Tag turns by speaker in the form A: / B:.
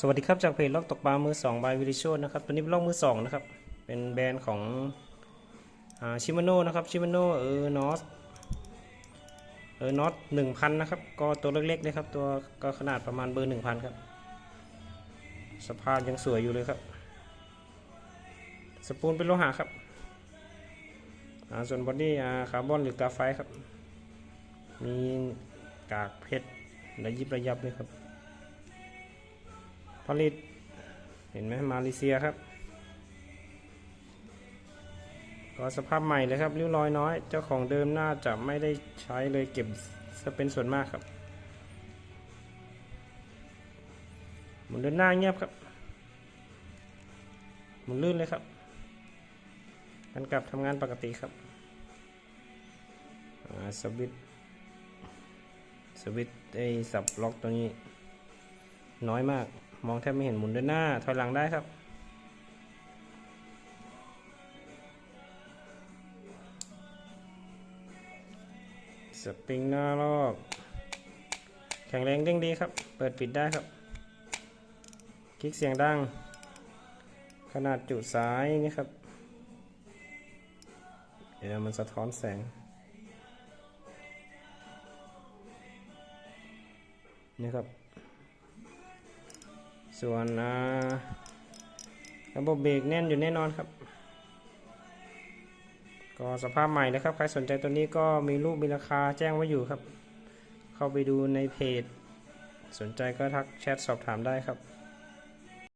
A: สวัสดีครับจากเพจล็อกตกปลามือ2บายวิริโชดนะครับตัวนี้เป็นล็อกมือ2นะครับเป็นแบรนด์ของชิมาโน่นะครับชิมาโน่เออนอสเออนอสหนึ่งพันนะครับก็ตัวเล็กๆนะครับตัวก็ขนาดประมาณเบอร์หนึ่งพันครับสภาพยังสวยอยู่เลยครับ สปูนเป็นโลหะครับส่วนบอดี้คาร์บอนหรือกาไฟครับ มีกากเพชรระยิบระยับเลยครับ ผลิต เห็นไหมมาเลเซียครับก็สภาพใหม่เลยครับริ้วรอยน้อย เจ้าของเดิมน่าจะไม่ได้ใช้เลยเก็บจะเป็นส่วนมากครับหมุนเดินหน้าเงียบครับหมุนลื่นเลยครับกันกลับทำงานปกติครับสวิตสวิตไอ้สับล็อกตัวนี้ น้อยมาก มองแทบไม่เห็นหมุนเดินหน้า ถอยหลังได้ครับ สปริงหน้าลอกแข็งแรงเด้งดีครับ เปิดปิดได้ครับ คลิกเสียงดัง ขนาดจุสายนี่ครับ เดี๋ยวมันสะท้อนแสงนี่ครับ ส่วนระบบเบรกแน่นอยู่แน่นอนครับ ก็สภาพใหม่นะครับ ใครสนใจตัวนี้ก็มีรูปมีราคาแจ้งไว้อยู่ครับ เข้าไปดูในเพจ สนใจก็ทักแชทสอบถามได้ครับ